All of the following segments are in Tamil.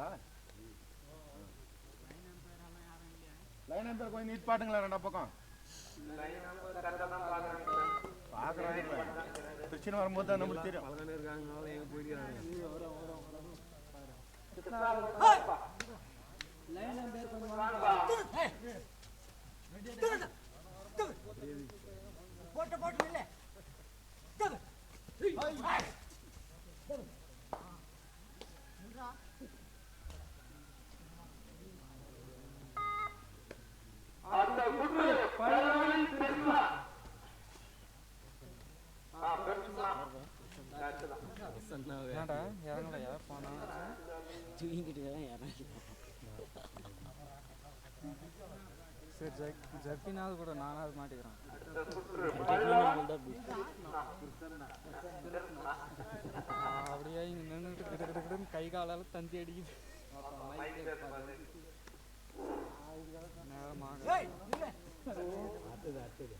இருக்குதா லைன் நம்பர் கொஞ்சம் நீட் பாட்டுங்களா ரெண்டா பக்கம். பார்க்குறாங்க வரும்போது தான் நம்மளுக்கு தெரியும். தூங்கிக்கிட்டு சரி ஜக் ஜப்பினாவது கூட நானாவது மாட்டிக்கிறேன். அப்படியே இங்கே நின்றுட்டு கிட்ட கிட்ட கிட்டன்னு கை காலால் தந்தி அடிக்குது. நேரமாக அடுத்தது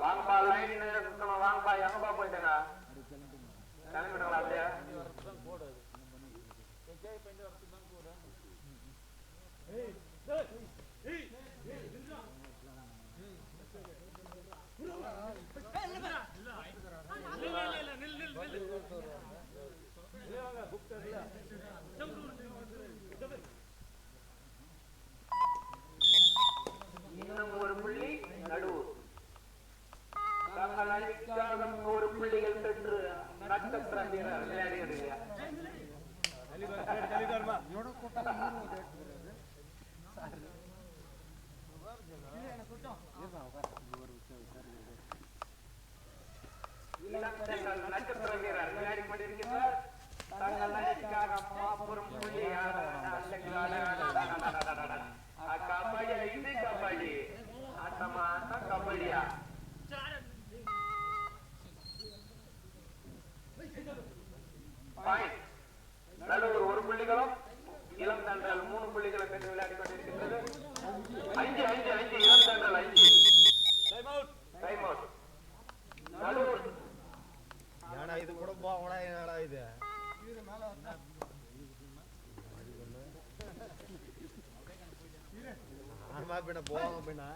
வாங்கப்பா லைன் சுத்தமா வாங்கப்பா எங்கப்பா போயிட்டேனா கிளம்பிடுங்களா அப்படியே போடு பின்ன போவாங்க அப்படின்னா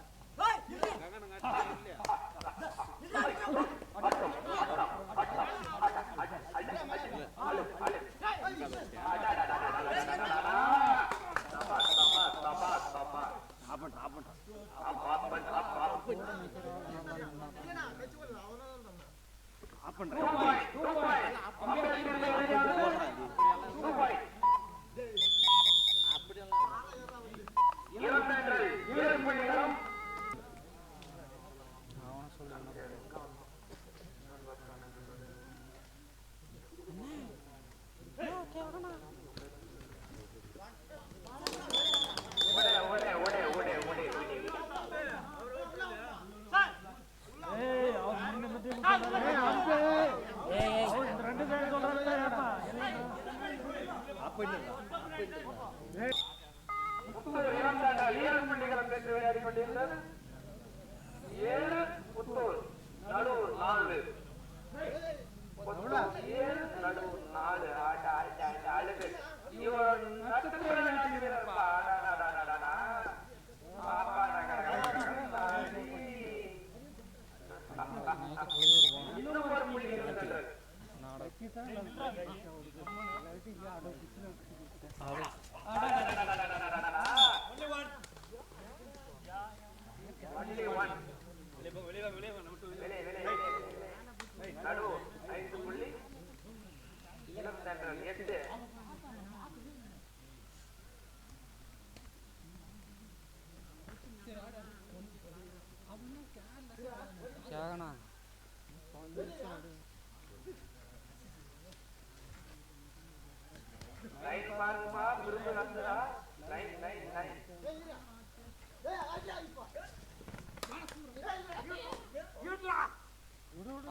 விடு விடு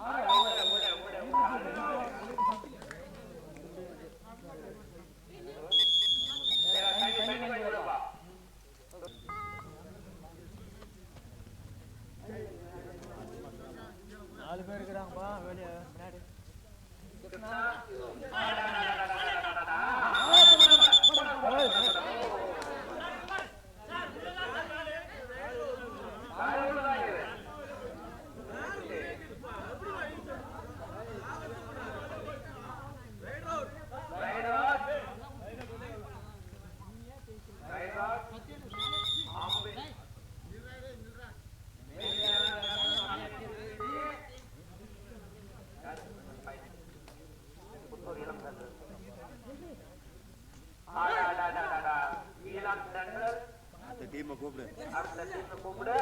டீமை கூப்பிடு. அடுத்த டீமை கூப்பிடு.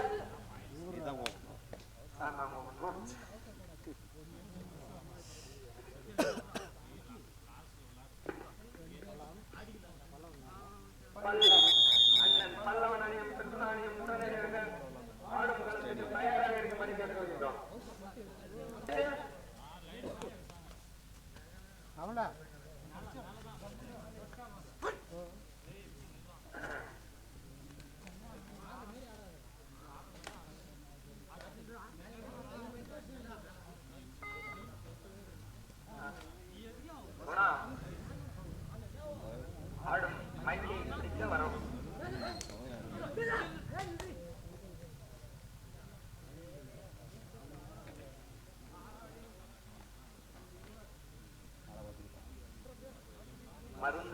இதான் கூப்பிடணும் கூப்பிடுறோம் பல்லம் அண்ணன் பல்லவன் அணியும் திருநாணியும் உடனடியாக ஆடும் களத்துக்கு தயாராக இருக்கும்படி கேட்டுக்கொள்கிறோம் அவன்டா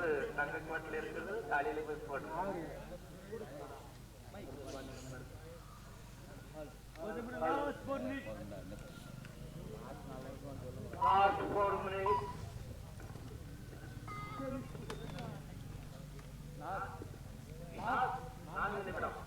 வந்து தங்கக்கோட்டில் இருக்கிறது காலையில போய் போடணும். நான்கு நிமிடம்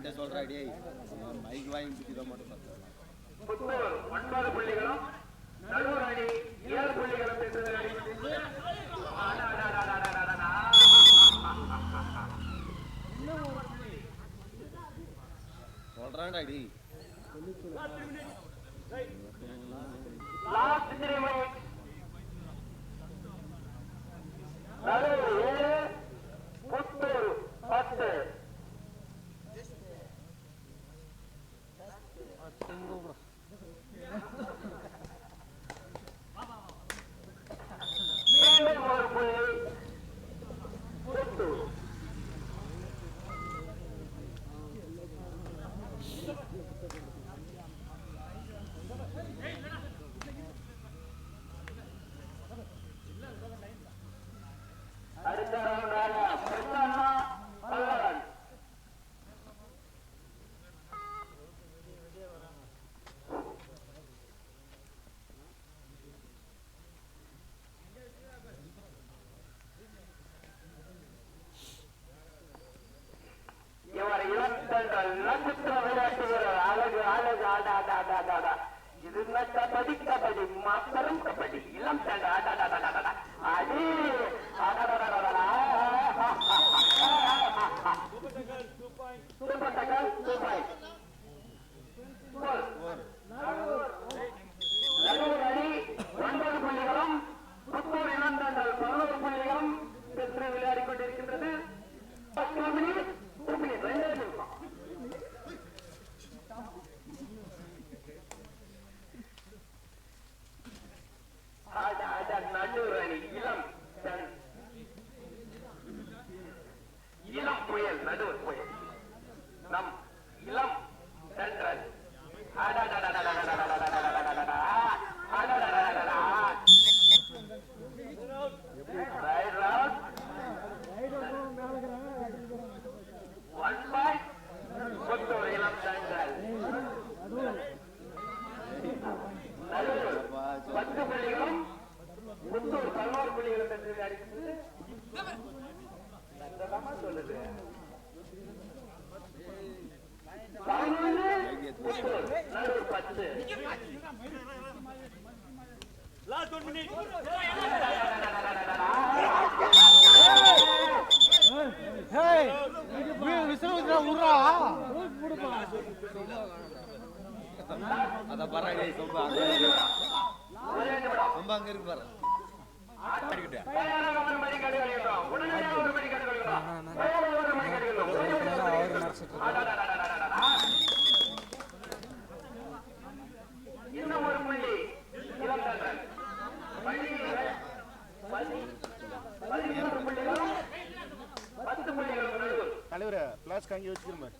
அவன்கிட்ட சொல்கிறா டே பைக் வாங்கி சுற்றி தான் மட்டும் ஒன்பது புள்ளிகளும் நடுவர் மாசரும்படி இளம் தடாத முந்தூர் சொல்லுது. பத்து. லாஸ்ட் ஒன் மினிட் விசிறுவா உடுறா அத பரவாயில்லை சொம்ப அங்க இருக்கு பாரு. ஒரு புள்ளி இளந்தன்றன் தலைவர் பிளாஸ்க் அங்கே வச்சுக்கிறேன்